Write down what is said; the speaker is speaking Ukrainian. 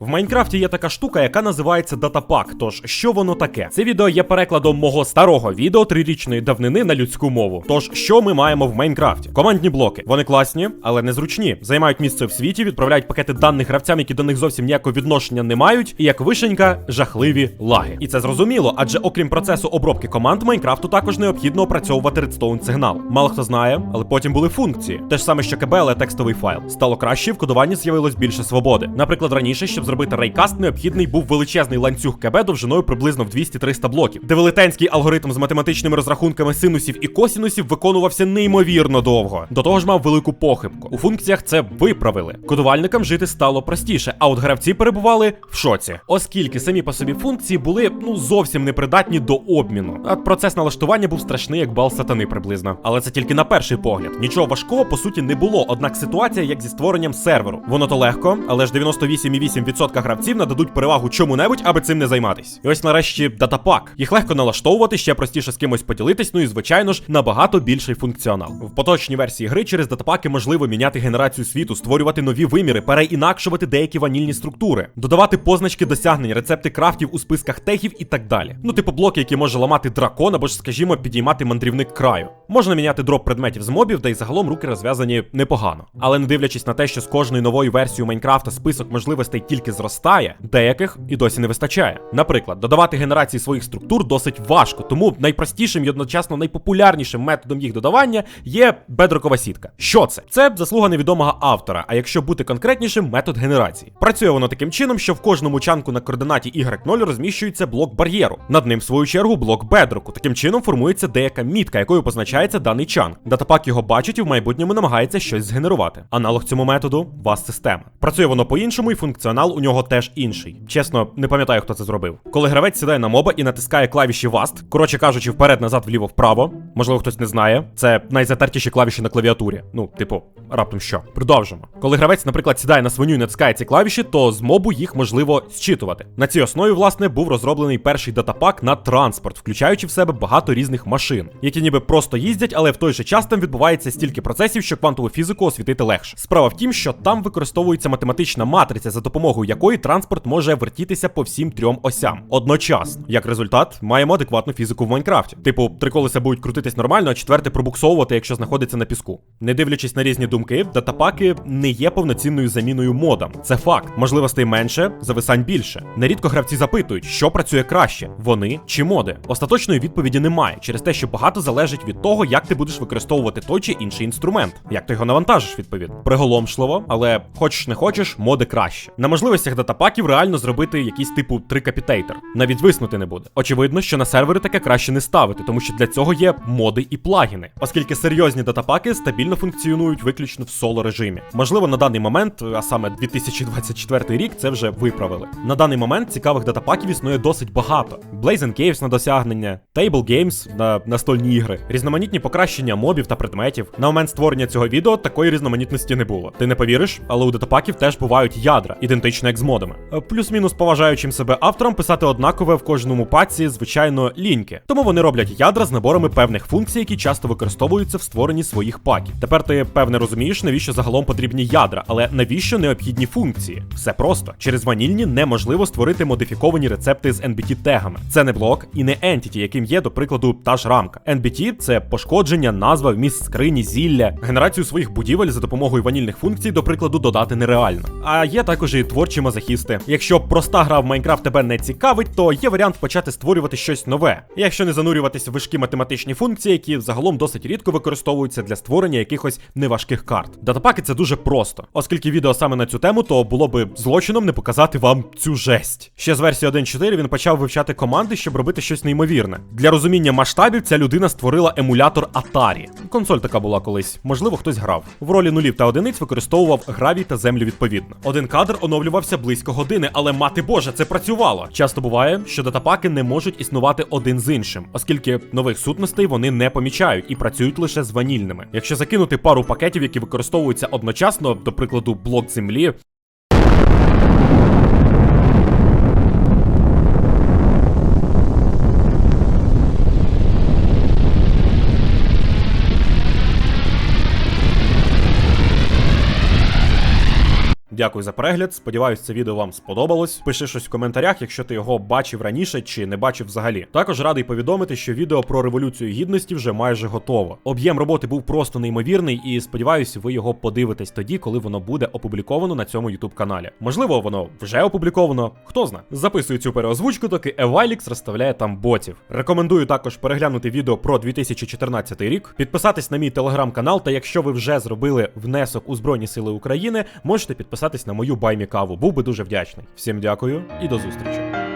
В Майнкрафті є така штука, яка називається датапак. Тож, що воно таке? Це відео є перекладом мого старого відео трирічної давнини на людську мову. Тож, що ми маємо в Майнкрафті? Командні блоки. Вони класні, але незручні. Займають місце в світі, відправляють пакети даних гравцям, які до них зовсім ніякого відношення не мають. І як вишенька, жахливі лаги. І це зрозуміло, адже окрім процесу обробки команд, Майнкрафту також необхідно опрацьовувати редстоун сигнал. Мало хто знає, але потім були функції. Те ж саме, що КБ, але текстовий файл. Стало краще, в кодуванні з'явилось більше свободи. Наприклад, раніше, щоб зробити рейкаст, необхідний був величезний ланцюг КБ довжиною приблизно в 200-300 блоків, де велетенський алгоритм з математичними розрахунками синусів і косінусів виконувався неймовірно довго. До того ж мав велику похибку. У функціях це виправили. Кодувальникам жити стало простіше, а от гравці перебували в шоці, оскільки самі по собі функції були ну зовсім непридатні до обміну. А процес налаштування був страшний, як бал сатани приблизно. Але це тільки на перший погляд. Нічого важкого по суті не було. Однак ситуація як зі створенням серверу. Воно то легко, але ж 98,8% гравців нададуть перевагу чому-небудь, аби цим не займатись. І ось нарешті датапак. Їх легко налаштовувати, ще простіше з кимось поділитись, ну і звичайно ж набагато більший функціонал. В поточній версії гри через датапаки можливо міняти генерацію світу, створювати нові виміри, переінакшувати деякі ванільні структури, додавати позначки досягнень, рецепти крафтів у списках тегів і так далі. Ну, типу блоки, які може ламати дракон або ж, скажімо, підіймати мандрівник краю. Можна міняти дроп предметів з мобів, де й загалом руки розв'язані непогано. Але не дивлячись на те, що з кожною новою версією Майнкрафта список можливостей тільки зростає, деяких і досі не вистачає. Наприклад, додавати генерації своїх структур досить важко, тому найпростішим і одночасно найпопулярнішим методом їх додавання є бедрокова сітка. Що це? Це заслуга невідомого автора, а якщо бути конкретнішим, метод генерації. Працює воно таким чином, що в кожному чанку на координаті Y0 розміщується блок бар'єру. Над ним, в свою чергу, блок бедроку. Таким чином формується деяка мітка, якою позначається даний чанк. Датапак його бачить і в майбутньому намагається щось згенерувати. Аналог цьому методу вас система. Працює воно по-іншому, і функціонал у нього теж інший. Чесно, не пам'ятаю, хто це зробив. Коли гравець сідає на моба і натискає клавіші VAST, коротше кажучи, вперед, назад, вліво, вправо. Можливо, хтось не знає. Це найзатертіші клавіші на клавіатурі. Ну, типу, раптом що. Продовжимо. Коли гравець, наприклад, сідає на свиню і натискає ці клавіші, то з мобу їх можливо зчитувати. На цій основі, власне, був розроблений перший датапак на транспорт, включаючи в себе багато різних машин, які ніби просто їздять, але в той же час там відбувається стільки процесів, що квантову фізику освітити легше. Справа в тім, що там використовується математична матриця, за допомогою якої транспорт може вертітися по всім трьом осям одночасно. Як результат, маємо адекватну фізику в Майнкрафті. Типу, три колеса будуть крутитись нормально, а четверте пробуксовувати, якщо знаходиться на піску. Не дивлячись на різні думки, датапаки не є повноцінною заміною модам. Це факт. Можливостей менше, зависань більше. Нерідко гравці запитують, що працює краще: вони чи моди. Остаточної відповіді немає через те, що багато залежить від того, як ти будеш використовувати той чи інший інструмент, як ти його навантажиш, відповідно. Приголомшливо, але хочеш не хочеш, моди краще. На можливостях датапаків реально зробити якийсь типу трикапітейтер. Навіть виснути не буде. Очевидно, що на сервери таке краще не ставити, тому що для цього є моди і плагіни, оскільки серйозні датапаки стабільно функціонують виключно в соло режимі. Можливо, на даний момент, а саме 2024 рік, це вже виправили. На даний момент цікавих датапаків існує досить багато. Blazing Caves на досягнення, Table Games на настольні ігри, різноманітні покращення мобів та предметів. На момент створення цього відео такої різноманітності не було. Ти не повіриш, але у датапаків теж бувають ядра, ідентично як з модами. Е, Плюс-мінус поважаючим себе авторам писати однакове в кожному паці, звичайно, ліньки. Тому вони роблять ядра з наборами певних функцій, які часто використовуються в створенні своїх паків. Тепер ти певне розумієш, навіщо загалом потрібні ядра, але навіщо необхідні функції? Все просто через ванільні неможливо створити модифіковані рецепти з NBT тегами. Це не блок і не entity, яким є, до прикладу, та ж рамка. NBT – це пошкодження, назва, вміст скрині, зілля, генерацію своїх будівель за допомогою ванільних функцій, до прикладу, додати нереально. А є також і творчі мазохісти. Якщо проста гра в Майнкрафт тебе не цікавить, то є варіант почати створювати щось нове. Якщо не занурюватися в важкі математичні функції, які загалом досить рідко використовуються для створення якихось неважких карт. Датапаки це дуже просто, оскільки відео саме на цю тему, то було би злочином не показати вам цю жесть. Ще з версії 1.4 він почав вивчати команди, щоб робити щось неймовірне. Для розуміння масштабів ця людина створила емулятор Atari. Консоль така була колись, можливо, хтось грав. В ролі нулів та одиниць використовував гравій та землю відповідно. Один кадр оновлювався близько години, але мати Боже, це працювало. Часто буває, що датапаки не можуть існувати один з іншим, оскільки нових сутностей вони не помічають і працюють лише з ванільними. Якщо закинути пару пакетів, які використовуються одночасно, до прикладу, блок землі, дякую за перегляд. Сподіваюсь, це відео вам сподобалось. Пиши щось в коментарях, якщо ти його бачив раніше чи не бачив взагалі. Також радий повідомити, що відео про революцію гідності вже майже готово. Об'єм роботи був просто неймовірний, і сподіваюся, ви його подивитесь тоді, коли воно буде опубліковано на цьому youtube каналі. Можливо, воно вже опубліковано, хто знає. Записую цю переозвучку, доки Евайлікс розставляє там ботів. Рекомендую також переглянути відео про 2014 рік, підписатись на мій телеграм-канал, та якщо ви вже зробили внесок у Збройні Сили України, можете підписатись на мою баймі каву. Був би дуже вдячний. Всім дякую і до зустрічі.